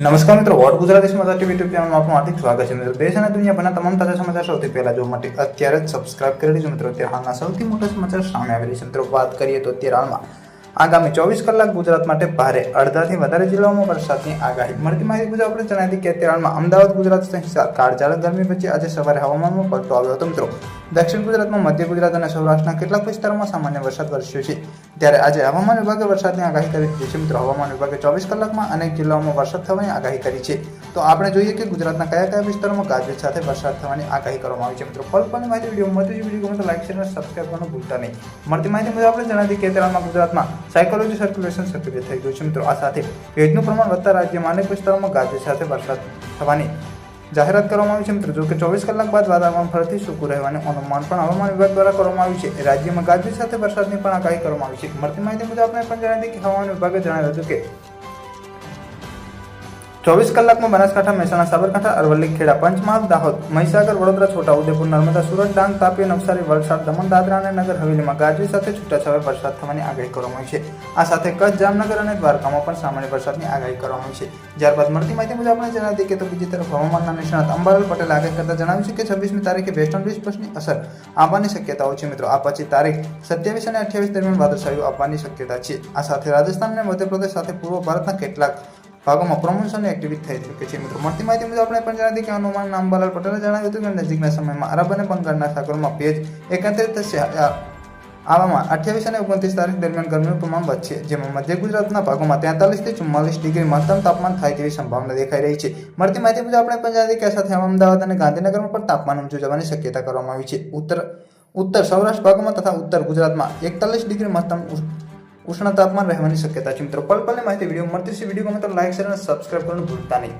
નમસ્કાર મિત્રો, વોટ ગુજરાતી સમાચાર ટીવી યુટ્યુબ ચેનલમાં આપનું હાર્દિક સ્વાગત છે મિત્રો. દેશ અને દુનિયાભરના તમામ તાજા સમાચાર સૌથી પહેલા જોવા માટે અત્યારે જ સબસ્ક્રાઇબ કરી લેજો મિત્રો. અત્યારે હાલના સૌથી મોટા સમાચાર સામે આવેલી છે. મિત્રો, વાત કરીએ તો અત્યારે હાલમાં આગામી ચોવીસ કલાક ગુજરાત માટે ભારે અડધાથી વધારે જિલ્લાઓમાં વરસાદની આગાહી. મળતી માહિતી મુજબ આપણે જણાવી હતી કે તેરણમાં અમદાવાદ, ગુજરાત સહિત કાળઝાળ ગરમી પછી આજે સવારે હવામાનમાં પલટો આવ્યો હતો મિત્રો. દક્ષિણ ગુજરાતમાં મધ્ય ગુજરાત અને સૌરાષ્ટ્રના કેટલાક વિસ્તારોમાં સામાન્ય વરસાદ વરસ્યો છે. ત્યારે આજે હવામાન વિભાગે વરસાદની આગાહી કરી દીધી છે મિત્રો. હવામાન વિભાગે ચોવીસ કલાકમાં અનેક જિલ્લાઓમાં વરસાદ થવાની આગાહી કરી છે. તો આપણે જોઈએ કે ગુજરાતના કયા કયા વિસ્તારોમાં ગાજવીજ સાથે વરસાદ થવાની આગાહી કરવામાં આવી છે મિત્રો. પલ પલની માહિતી વીડિયો મળતી વીડિયો ગમે શેર અને સબસ્ક્રાઈબ કરવાનું ભૂલતા નહીં. મળતી માહિતી મુજબ આપણે જણાવી કે તેરામાં ગુજરાતમાં સાયકોલોજી સર્ક્યુલેશન સક્રિય થઈ ગયું છે મિત્રો. આ સાથે ભેજનું પ્રમાણ વધતા રાજ્યમાં અનેક વિસ્તારોમાં ગાજવીજ સાથે વરસાદ થવાની જાહેરાત કરવામાં આવી છે મિત્રો. જોકે ચોવીસ કલાક બાદ વાતાવરણ ફરીથી સૂકું રહેવાનું અનુમાન પણ હવામાન વિભાગ દ્વારા કરવામાં આવ્યું છે. રાજ્યમાં ગાજવીજ સાથે વરસાદની પણ આગાહી કરવામાં આવી છે. મળતી માહિતી મુજબ આપણે પણ જણાવી દઈએ કે હવામાન વિભાગે જણાવ્યું હતું કે ચોવીસ કલાકમાં બનાસકાંઠા, મહેસાણા, સાબરકાંઠા, અરવલ્લી, ખેડા, પંચમહાલ, દાહોદ, મહીસાગર, વડોદરા છોટાઉદેપુર નર્મદા, સુરત, ડાંગ, તાપી, નવસારી, વલસાડ, દમણ, દાદરા અને નગર હવેલીમાં ગાજવી સાથે છૂટાછવાયા વરસાદ થવાની આગાહી કરવામાં આવી છે. આ સાથે કચ્છ, જામનગર અને દ્વારકામાં પણ સામાન્ય વરસાદની આગાહી કરવામાં આવી છે. ત્યારબાદ મળતી માહિતી મુજબ આપણે જણાવી દઈએ કે તો બીજી તરફ હવામાનના નિષ્ણાત અંબાલાલ પટેલ આગાહી કરતા જણાવ્યું છે કે છવ્વીસમી તારીખે વેસ્ટર્ન ડિસ્ટર્બન્સની અસર આવવાની શક્યતાઓ છે. મિત્રો, આ પછી તારીખ સત્યાવીસ અને અઠ્યાવીસ દરમિયાન વાદળછાયું આવવાની શક્યતા છે. આ સાથે રાજસ્થાન અને મધ્યપ્રદેશ સાથે પૂર્વ ભારતના કેટલાક ભાગોમાં પ્રમોશનની એક્ટિવિટી થઈ શકે છે. મિત્રો, મળતી માહિતી મુજબ આપણે પણ જણાવી કે હનુમાન નામબાલાલ પટેલે જણાવ્યું હતું કે નજીકના સમયમાં અરબ અને બંગાળના સાગરમાં ભેજ એકત્રિત થશે. આવામાં અઠ્યાવીસ અને ઓગણત્રીસ તારીખ દરમિયાન ગરમીનું પ્રમાણ વધશે. જેમાં મધ્ય ગુજરાતના ભાગોમાં તેતાલીસથી ચુમ્માલીસ ડિગ્રી મહત્તમ તાપમાન થાય તેવી સંભાવના દેખાઈ રહી છે. મળતી માહિતી મુજબ આપણે પણ જણાવી કે સાથે અમદાવાદ અને ગાંધીનગરમાં પણ તાપમાન ઊંચું જવાની શક્યતા કરવામાં આવી છે. ઉત્તર ઉત્તર સૌરાષ્ટ્ર ભાગોમાં તથા ઉત્તર ગુજરાતમાં એકતાલીસ ડિગ્રી મહત્તમ ઉષ્ણ તાપમાન રહેવાની શક્યતા છે. મિત્રો, પલ પલની માહિતી વીડિયો મળતી છે વીડિયો ગમે તો લાઈક શેર અને સબસ્ક્રાઈબ કરવાનું ભૂલતા નહીં.